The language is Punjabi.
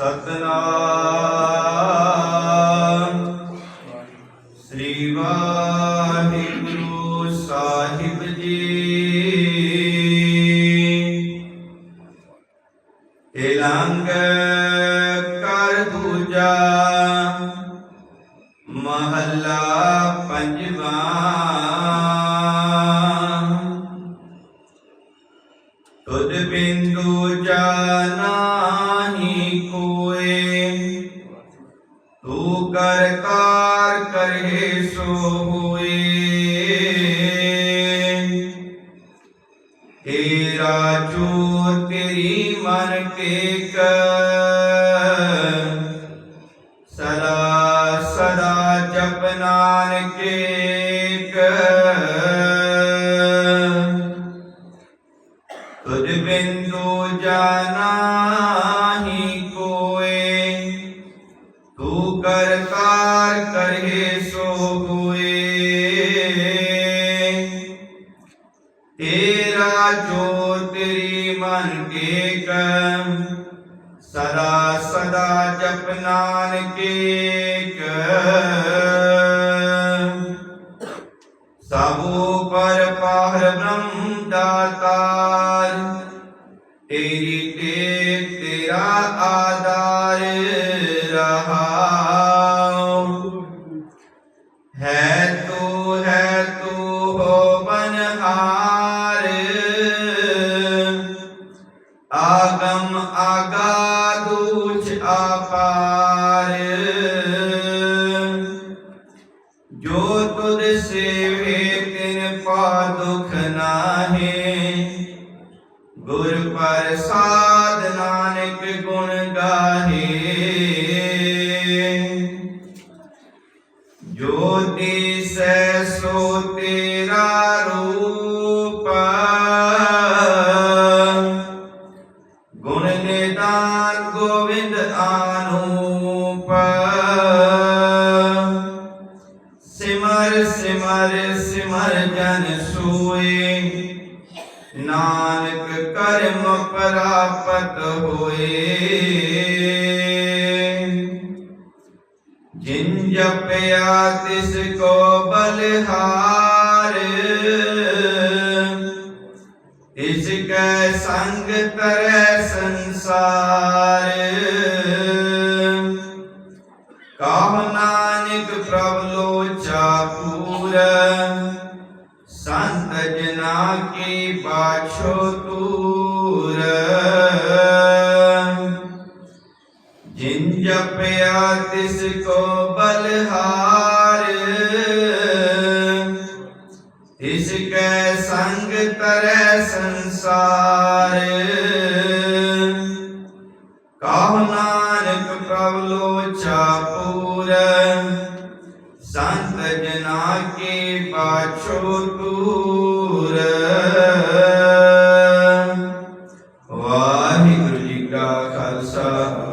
ਸਤਨਾਮ ਸ੍ਰੀ ਵਾਹਿਗੁਰੂ ਸਾਹਿਬ ਜੀ। ਇਲੰਗ ਕਰ ਦੂਜਾ ਮਹੱਲਾ ਪੰਜਵਾ। ਬਿੰਦੂ ਜਾਨਾਹੀ ਕੋਏ। ਤੂੰ ਕਰ ਕਾਰ ਕਰੇ ਸੋ ਹੋਏ। ਤੇਰਾ ਜੋ ਤੇਰੀ ਮਨ ਕੇ ਕ ਸਦਾ ਸਦਾ ਜਪ ਨਾਨਕੇ ਬਿੰਦੂ ਜਾਨਾਹੀ ਕੋਏ। ਤੂੰ ਕਰ ਕਾਰ ਸੋ ਹੋਏ। ਤੇਰਾ ਜੋ ਤੇਰੀ ਮਨ ਕੇ ਕ ਸਦਾ ਸਦਾ ਜਪ ਨਾਨਕੇ ਕ ਪਰ ਪਾਰ ਬ੍ਰਹਮ ਦਾਤਾਰ ਤੇਰੀ ਤੇ ਤੇਰਾ ਆਧਾਰ ਰਹਾਉ। ਹੈ ਤੂੰ ਹੈ ਤੂੰ ਹੋ ਬਨਹਾਰ। ਆਗਮ ਆਗਾ ਆਗਾਦੂਚ ਆਕਾਰ ਜੋ ਤੁਧ ਸੇਵੇ, ਤਿਨ ਪਾ ਦੁਖ ਨਾਹੀ। ਗੁਰ ਪ੍ਰਸਾਦ ਨਾਨਕ ਗੁਣ ਗਾਹੇ। ਜੋ ਦਿਸੈ ਸੋ ਤੇਰਾ ਰੂਪ। ਗੁਣ ਨਿਦਾਨ ਗੋਵਿੰਦ ਆਨੂਪ। ਸਿਮਰ ਸਿਮਰ ਸਿਮਰ ਜਨ ਸੋਏ। ਨਾਨਕ ਕਰਮ ਪ੍ਰਾਪਤ ਹੋਏ। ਜਿਨ ਜਪਿਆ ਤਿਸ ਕੋ ਬਲਹਾਰ ਇਸ ਕੈ ਸੰਗ ਤਰੈ ਸੰਸਾਰ। ਕਾਹ ਨਾਨਕ ਪ੍ਰਭ ਲੋਚਾ ਪੂਰ ਸੰਤ ਜਨਾ ਕੀ ਬਾਛੋ ਤੂਰ ਜਿਨ ਜਪਿਆ ਤਿਸ ਕੋ ਬਲਹਾਰ ਇਸ ਕੈ ਸੰਗ ਤਰੈ ਸੰਸਾਰ ਕਾਹ ਨਾਨਕ ਪ੍ਰਭ ਲੋਚਾ ਪੂਰ ਸੰਤ Отца,